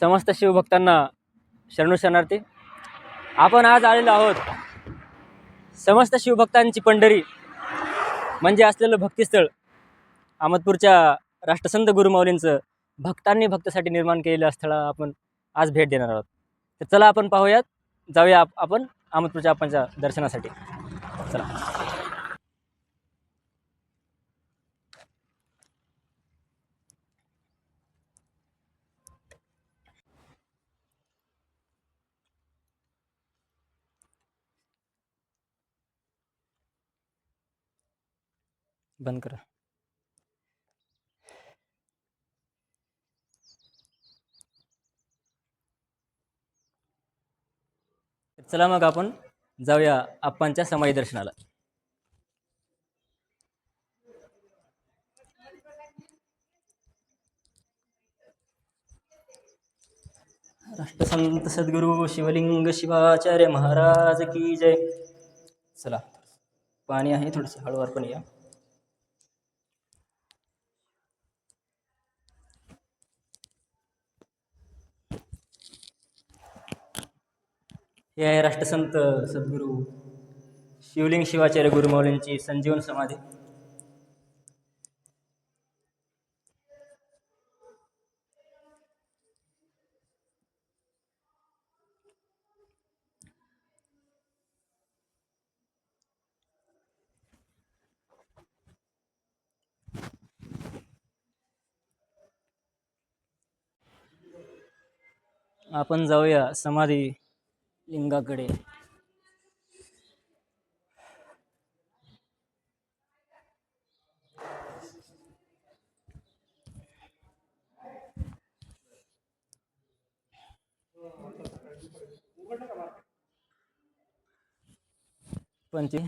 समस्त शिवभक्तांना शरणू शरणार्थी. आपण आज आलेलो आहोत समस्त शिवभक्तांची पंढरी म्हणजे असलेलं भक्तिस्थळ अहमदपूरच्या राष्ट्रसंत गुरुमाऊलींचं भक्तांनी भक्तासाठी निर्माण केलेलं स्थळ आपण आज भेट देणार आहोत. तर चला आपण पाहूयात जाऊया आप- आपण अहमदपूरच्या आपणच्या दर्शनासाठी. चला. बंद करा. चला मग आपण जाऊया आप्पांच्या समाधी दर्शनाला. राष्ट्रसंत सद्गुरू शिवलिंग शिवाचार्य महाराज की जय. चला पाणी आहे थोडंसं हळूवार पण या. हे आहे राष्ट्रसंत सद्गुरू शिवलिंग शिवाचार्य गुरुमौलींची संजीवन समाधी. आपण जाऊया समाधी लिंगाकडे. पंचे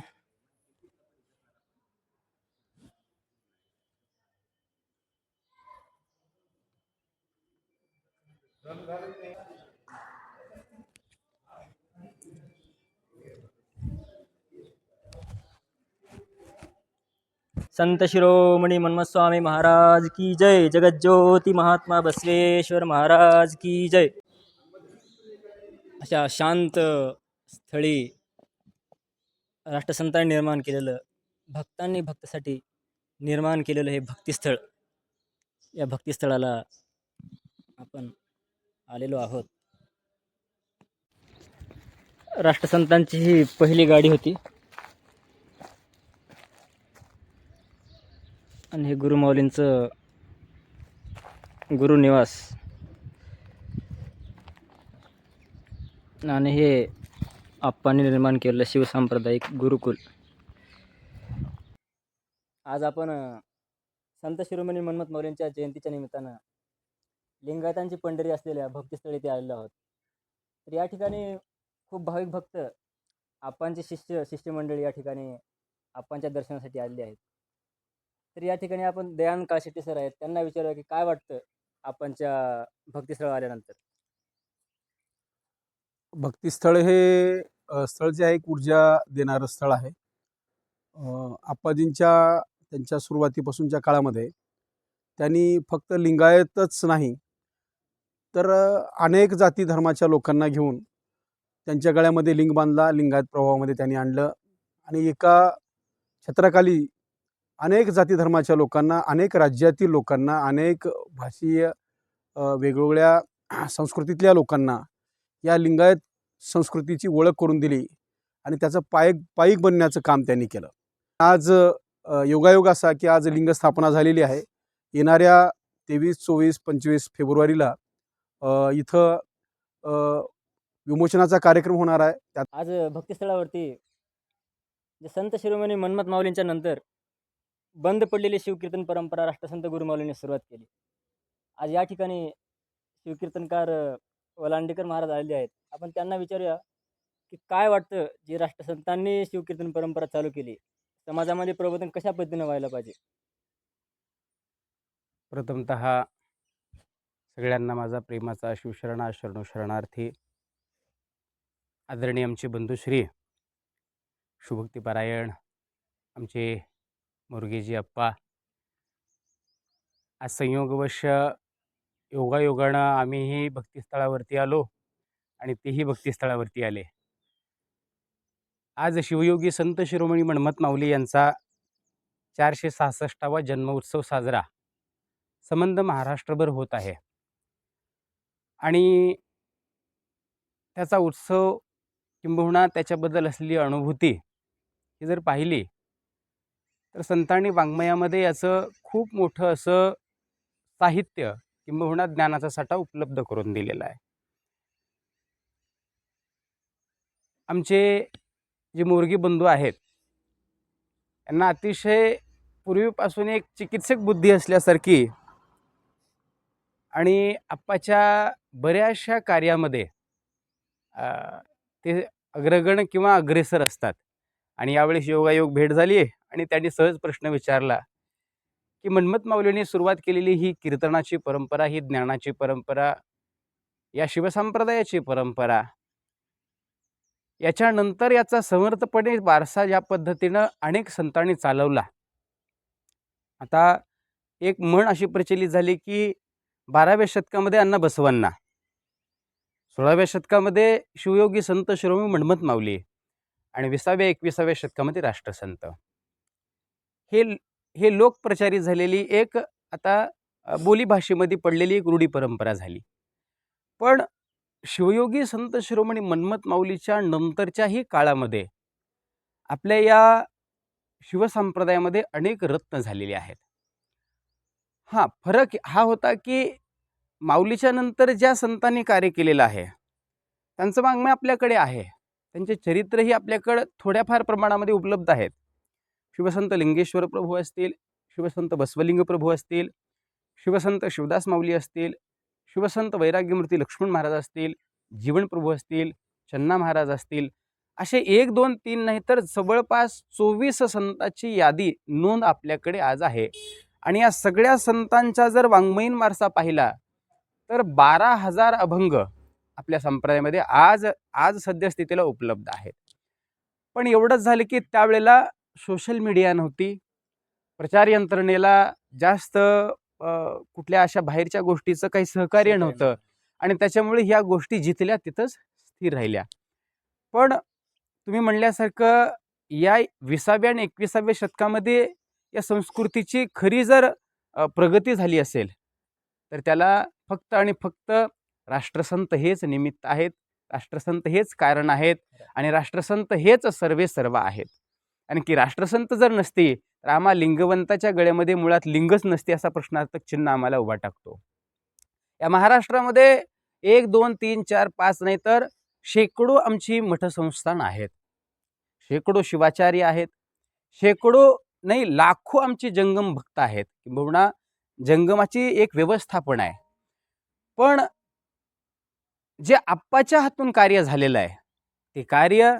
संत शिरोमणी मन्मस्वामी महाराज की जय. जगज्योती महात्मा बसवेश्वर महाराज की जय. अशा शांत स्थळी राष्ट्रसंतांनी निर्माण केलेलं भक्तांनी भक्तासाठी निर्माण केलेलं हे भक्तिस्थळ. या भक्तिस्थळाला आपण आलेलो आहोत. राष्ट्रसंतांची ही पहिली गाडी होती. आणि हे गुरुमाऊलींचं गुरुनिवास. आणि हे आप्पाने निर्माण केलेलं शिवसांप्रदायिक गुरुकुल. आज आपण संत शिरोमणी मन्मथ मौर्यांच्या जयंतीच्या निमित्तानं लिंगायतांची पंढरी असलेल्या भक्तिस्थळी ते आलेलो आहोत. तर या ठिकाणी खूप भाविक भक्त आप्पांचे शिष्य शिष्यमंडळी या ठिकाणी आप्पांच्या दर्शनासाठी आलेले आहेत. तर या ठिकाणी आपण दयान काळशेट्टी सर आहेत. त्यांना विचारूया की काय वाटतं आपणच्या भक्तिस्थळ आल्यानंतर? भक्तिस्थळ हे स्थळ जे आहे एक ऊर्जा देणारं स्थळ आहे. आप्पाजींच्या त्यांच्या सुरुवातीपासूनच्या काळामध्ये त्यांनी फक्त लिंगायतच नाही तर अनेक जाती धर्माच्या लोकांना घेऊन त्यांच्या गळ्यामध्ये लिंग बांधला लिंगायत प्रभावामध्ये त्यांनी आणलं आणि एका छत्राखाली अनेक जाती धर्माच्या लोकांना अनेक राज्यातील लोकांना अनेक भाषीय वेगवेगळ्या संस्कृतीतल्या लोकांना या लिंगायत संस्कृतीची ओळख करून दिली आणि त्याचं पायक पायिक बनण्याचं काम त्यांनी केलं. आज योगायोग असा की आज लिंग स्थापना झालेली आहे. येणाऱ्या तेवीस चोवीस पंचवीस फेब्रुवारीला इथं विमोचनाचा कार्यक्रम होणार आहे. त्यात आज भक्तिस्थळावरती संत शिरोमणी मन्मथ माऊलींच्या नंतर बंद पडलेली शिवकीर्तन परंपरा राष्ट्रसंत गुरुमाऊलीने सुरुवात केली. आज या ठिकाणी शिवकीर्तनकार वलांडेकर महाराज आलेले आहेत. आपण त्यांना विचारूया की काय वाटतं जे राष्ट्रसंतांनी शिवकीर्तन परंपरा चालू केली? समाजामध्ये प्रबोधन कशा पद्धतीनं व्हायला पाहिजे? प्रथमत सगळ्यांना माझा प्रेमाचा शिवशरणा शरण शरणार्थी. आदरणीय आमचे बंधुश्री शुभक्तीपारायण आमचे मुरगेजी अप्पा आज संयोगवश योगायोगानं आम्हीही भक्तिस्थळावरती आलो आणि तेही भक्तिस्थळावरती आले. आज शिवयोगी संत शिरोमणी मन्मथ माऊली यांचा चारशे सहासष्टावा जन्मोत्सव साजरा संबंध महाराष्ट्रभर होत आहे. आणि त्याचा उत्सव किंबहुना त्याच्याबद्दल असलेली अनुभूती ही जर पाहिली तर संतांनी वाङ्मयामध्ये याचं खूप मोठं असं साहित्य किंबहुना ज्ञानाचा साठा उपलब्ध करून दिलेला आहे. आमचे जे मोरगी बंधू आहेत यांना अतिशय पूर्वीपासून एक चिकित्सक बुद्धी असल्यासारखी आणि आप्पाच्या बऱ्याचशा कार्यामध्ये ते अग्रगण किंवा अग्रेसर असतात. आणि यावेळेस योगायोग भेट झाली आहे आणि त्यांनी सहज प्रश्न विचारला की मन्मथ माऊलींनी सुरुवात केलेली ही कीर्तनाची परंपरा ही ज्ञानाची परंपरा या शिवसंप्रदायाची परंपरा याच्यानंतर याचा समर्थपणे वारसा या पद्धतीनं अनेक संतांनी चालवला. आता एक म्हण अशी प्रचलित झाली की बाराव्या शतकामध्ये अण्णा बसवांना सोळाव्या शतकामध्ये शिवयोगी संत शिरोमणी मन्मथ माऊली आणि विसाव्या एकविसाव्या शतकामध्ये राष्ट्रसंत. हे हे लोकप्रचारित झालेली एक आता बोलीभाषेमध्ये पडलेली एक रूढी परंपरा झाली. पण शिवयोगी संत शिरोमणी मन्मथ माऊलीच्या नंतरच्याही काळामध्ये आपल्या या शिवसंप्रदायामध्ये अनेक रत्न झालेले आहेत. हां फरक हा होता की माऊलीच्या नंतर ज्या संतांनी कार्य केलेलं आहे त्यांचं वाङ्मय आपल्याकडे आहे. त्यांचे चरित्रही आपल्याकडं थोड्याफार प्रमाणामध्ये उपलब्ध आहेत. शिवसंत लिंगेश्वर प्रभू असतील शिवसंत बसवलिंग प्रभू असतील शिवसंत शिवदास माऊली असतील शिवसंत वैराग्यमूर्ती लक्ष्मण महाराज असतील जीवन प्रभू असतील चन्ना महाराज असतील असे एक दोन तीन नाही तर जवळपास चोवीस संतांची यादी नोंद आपल्याकडे आज आहे. आणि या सगळ्या संतांचा जर वाङ्मयीन वारसा पाहिला तर बारा हजार अभंग आपल्या संप्रदायामध्ये आज आज सद्यस्थितीला उपलब्ध आहेत. पण एवढंच झालं की त्यावेळेला सोशल मीडिया नव्हती. प्रचार यंत्रणेला जास्त कुठल्या अशा बाहेरच्या गोष्टीचं काही सहकार्य नव्हतं आणि त्याच्यामुळे ह्या गोष्टी जिथल्या तिथंच स्थिर राहिल्या. पण तुम्ही म्हणल्यासारखं या विसाव्या आणि एकविसाव्या शतकामध्ये या संस्कृतीची खरी जर प्रगती झाली असेल तर त्याला फक्त आणि फक्त राष्ट्रसंत हेच निमित्त आहेत. राष्ट्रसंत हेच कारण आहेत आणि राष्ट्रसंत हेच सर्वे सर्व आहेत. कारण की राष्ट्रसंत जर नसती तर आम्हा लिंगवंताच्या गळ्यामध्ये मुळात लिंगच नसते असा प्रश्नार्थक चिन्ह आम्हाला उभा टाकतो. या महाराष्ट्रामध्ये एक दोन तीन चार पाच नाही तर शेकडो आमची मठसंस्थान आहेत. शेकडो शिवाचार्य आहेत. शेकडो नाही लाखो आमची जंगम भक्त आहेत. किंबहुना जंगमाची एक व्यवस्थापन आहे. पण जे आप्पाच्या हातून कार्य झालेलं आहे ते कार्य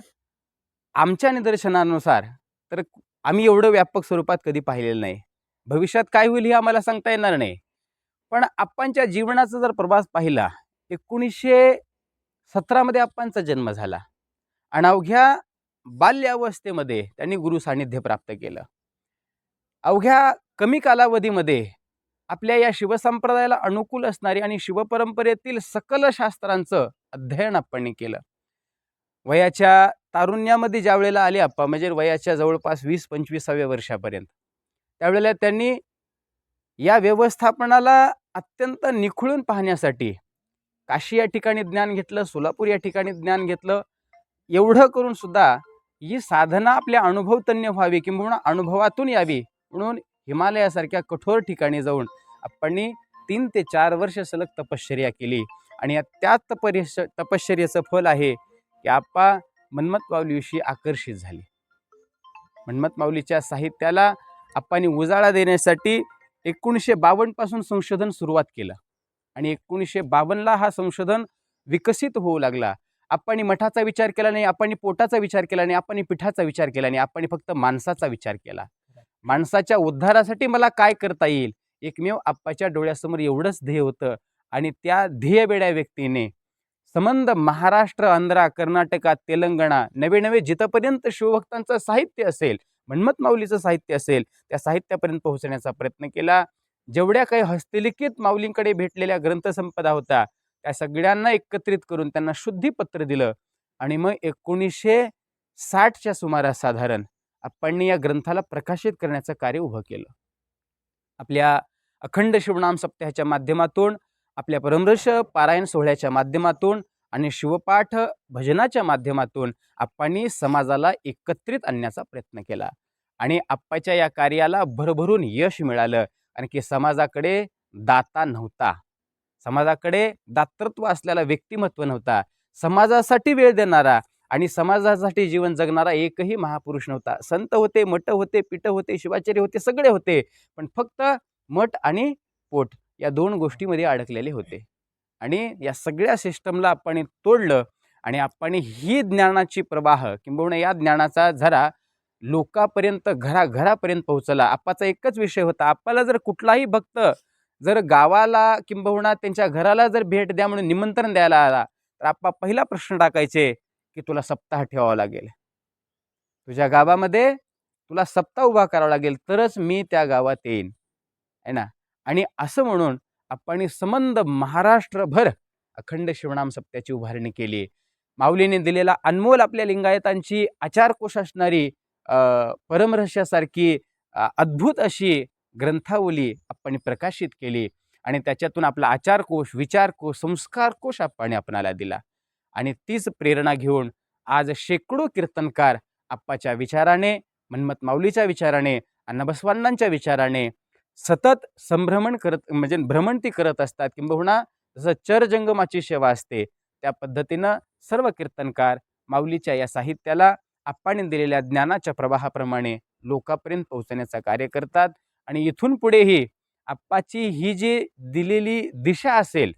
आमच्या निदर्शनानुसार तर आम्ही एवढं व्यापक स्वरूपात कधी पाहिलेलं नाही. भविष्यात काय होईल हे आम्हाला सांगता येणार नाही. पण आप्पांच्या जीवनाचा जर प्रवास पाहिला एकोणीसशे सतरामध्ये आप्पांचा जन्म झाला. आणि अवघ्या बाल्यावस्थेमध्ये त्यांनी गुरु सान्निध्य प्राप्त केलं. अवघ्या कमी कालावधीमध्ये आपल्या या शिवसंप्रदायाला अनुकूल असणारी आणि शिवपरंपरेतील सकल शास्त्रांचं अध्ययन आपण केलं. वयाच्या तारुण्यामध्ये ज्या वेळेला आले आप्पा म्हणजे वयाच्या जवळपास वीस पंचवीसाव्या वर्षापर्यंत त्यावेळेला त्यांनी या व्यवस्थापनाला अत्यंत निखळून पाहण्यासाठी काशी या ठिकाणी ज्ञान घेतलं सोलापूर या ठिकाणी ज्ञान घेतलं एवढं करून सुद्धा ही साधना आपल्या अनुभवतन्य व्हावी किंबहुना अनुभवातून यावी म्हणून हिमालयासारख्या कठोर ठिकाणी जाऊन आपण तीन ते चार वर्ष सलग तपश्चर्या केली. आणि या त्या तपरिश तपश्चर्याचं फल आहे की आप्पा मन्मथ माऊलीविषयी आकर्षित झाले. मन्मथ माऊलीच्या साहित्याला आप्पांनी उजाळा देण्यासाठी एकोणीसशे बावन्नपासून संशोधन सुरुवात केलं आणि एकोणीसशे बावन्नला हा संशोधन विकसित होऊ लागला. आपण मठाचा विचार केला नाही आपण पोटाचा विचार केला नाही आपण पिठाचा विचार केला नाही आपण फक्त माणसाचा विचार केला. माणसाच्या उद्धारासाठी मला काय करता येईल? एकमेव आप्पाच्या डोळ्यासमोर एवढंच ध्येय होतं आणि त्या ध्येय वेड्या व्यक्तीने संबंध महाराष्ट्र आंध्रा कर्नाटका तेलंगणा नवे नवे जिथपर्यंत शिवभक्तांचं साहित्य असेल मन्मथ माऊलीचं साहित्य असेल त्या साहित्यापर्यंत पोहोचण्याचा प्रयत्न केला. जेवढ्या काही हस्तलिखित माऊलींकडे भेटलेल्या ग्रंथसंपदा होत्या त्या सगळ्यांना एकत्रित करून त्यांना शुद्धीपत्र दिलं. आणि मग एकोणीसशे साठच्या सुमारास साधारण आपण या ग्रंथाला प्रकाशित करण्याचं कार्य उभं केलं. आपल्या अखंड शिवनाम सप्ताहाच्या माध्यमातून आपल्या परमरश पारायण सोहळ्याच्या माध्यमातून आणि शिवपाठ भजनाच्या माध्यमातून आप्पांनी समाजाला एकत्रित आणण्याचा प्रयत्न केला. आणि आप्पाच्या या कार्याला भरभरून यश मिळालं. आणखी की समाजाकडे दाता नव्हता. समाजाकडे दातृत्व असलेला व्यक्तिमत्व नव्हता. समाजासाठी वेळ देणारा आणि समाजासाठी जीवन जगणारा एकही महापुरुष नव्हता. संत होते मठ होते पीठ होते शिवाचार्य होते सगळे होते. पण फक्त मठ आणि पोट. या दोन गोष्टीमध्ये अडकलेले होते. आणि या सगळ्या सिस्टमला आपण तोडलं आणि आपण ही ज्ञानाची प्रवाह किंबहुना या ज्ञानाचा झरा लोकापर्यंत घराघरापर्यंत पोहोचला. आप्पाचा एकच विषय होता आप्पाला जर कुठलाही भक्त जर गावाला किंबहुना त्यांच्या घराला जर भेट द्या म्हणून निमंत्रण द्यायला आला तर आप्पा पहिला प्रश्न टाकायचे की तुला सप्ताह ठेवावा लागेल. तुझ्या गावामध्ये तुला सप्ताह उभा करावा लागेल तरच मी त्या गावात येईन. आहे ना? आणि असं म्हणून आपण संबंध महाराष्ट्रभर अखंड शिवनाम सप्त्याची उभारणी केली. माऊलीने दिलेला अनमोल आपल्या लिंगायतांची आचारकोश असणारी परमरहस्यासारखी अद्भुत अशी ग्रंथावली आपण प्रकाशित केली आणि त्याच्यातून आपला आचारकोश विचारकोश संस्कारकोश आपण आपणाला दिला. आणि तीच प्रेरणा घेऊन आज शेकडो कीर्तनकार आप्पाच्या विचाराने मन्मत माऊलीच्या विचाराने अण्णाबसवांनांच्या विचाराने सतत संभ्रमण करत म्हणजे भ्रमण ती करत असतात किंबहुना जसं चरजंगमाची सेवा असते त्या पद्धतीनं सर्व कीर्तनकार माऊलीच्या या साहित्याला आप्पाने दिलेल्या ज्ञानाच्या प्रवाहाप्रमाणे लोकांपर्यंत पोहोचण्याचं कार्य करतात. आणि इथून पुढेही आप्पाची ही जी दिलेली दिशा असेल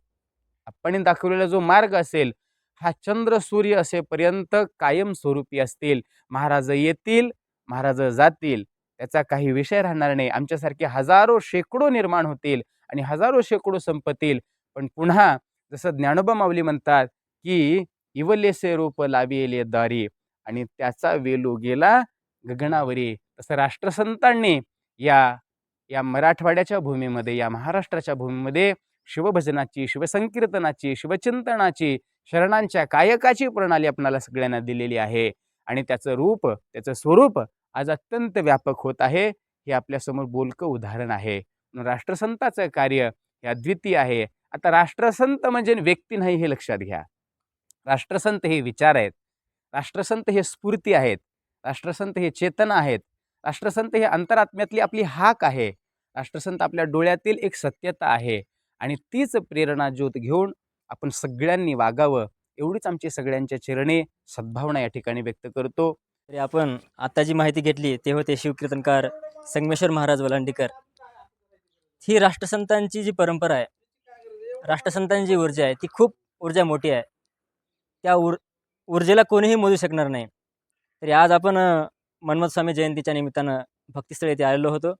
आप्पाने दाखवलेला जो मार्ग असेल हा चंद्र सूर्य असेपर्यंत कायमस्वरूपी असतील. महाराज येतील महाराज जातील. त्याचा काही विषय राहणार नाही. आमच्यासारखे हजारो शेकडो निर्माण होतील आणि हजारो शेकडो संपतील. पण पुन्हा जसं ज्ञानोबा माऊली म्हणतात की इवलेसे रूप लाविले दारी. आणि त्याचा वेलू गेला गगनावरी. तसं राष्ट्रसंतांनी या या मराठवाड्याच्या भूमीमध्ये या महाराष्ट्राच्या भूमीमध्ये शिवभजनाची शिवसंकीर्तनाची शिवचिंतनाची शरणांच्या कायकाची प्रणाली आपणाला सगळ्यांना दिलेली आहे. आणि त्याचं रूप त्याचं स्वरूप आज अत्यंत व्यापक होत आहे. हे आपल्यासमोर बोलकं उदाहरण आहे. राष्ट्रसंताचं कार्य हे अद्वितीय आहे. आता राष्ट्रसंत म्हणजे व्यक्ती नाही हे लक्षात घ्या. राष्ट्रसंत हे विचार आहेत. राष्ट्रसंत हे स्फूर्ती आहेत. राष्ट्रसंत हे चेतना आहेत. राष्ट्रसंत हे अंतरात्म्यातली आपली हाक आहे. राष्ट्रसंत आपल्या डोळ्यातील एक सत्यता आहे. आणि तीच प्रेरणा ज्योत घेऊन आपण सगळ्यांनी वागावं. एवढीच आमची सगळ्यांच्या चरणे सद्भावना या ठिकाणी व्यक्त करतो. तरी आपण आता जी माहिती घेतली ते होते शिवकीर्तनकार संगमेश्वर महाराज वलांडीकर. ही राष्ट्रसंतांची जी परंपरा आहे राष्ट्रसंतांची जी ऊर्जा आहे ती खूप ऊर्जा मोठी आहे. त्या ऊर ऊर्जेला कोणीही मोजू शकणार नाही. तरी आज आपण मन्मथ स्वामी जयंतीच्या निमित्तानं भक्तिस्थळ येथे आलेलो होतो.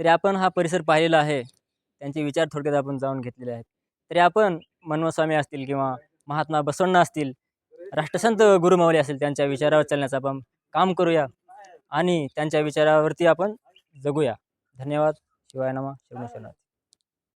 तरी आपण हा परिसर पाहिलेला आहे त्यांचे विचार थोडक्यात आपण जाऊन घेतलेले आहेत. तरी आपण मन्मथ स्वामी असतील किंवा महात्मा बसवण्णा असतील राष्ट्रसंत गुरुमावली असेल त्यांच्या विचारावर चालण्याचं आपण काम करूया आणि त्यांच्या विचारावरती आपण जगूया. धन्यवाद. शिवाय नमा. शिवनेश्वरनाथ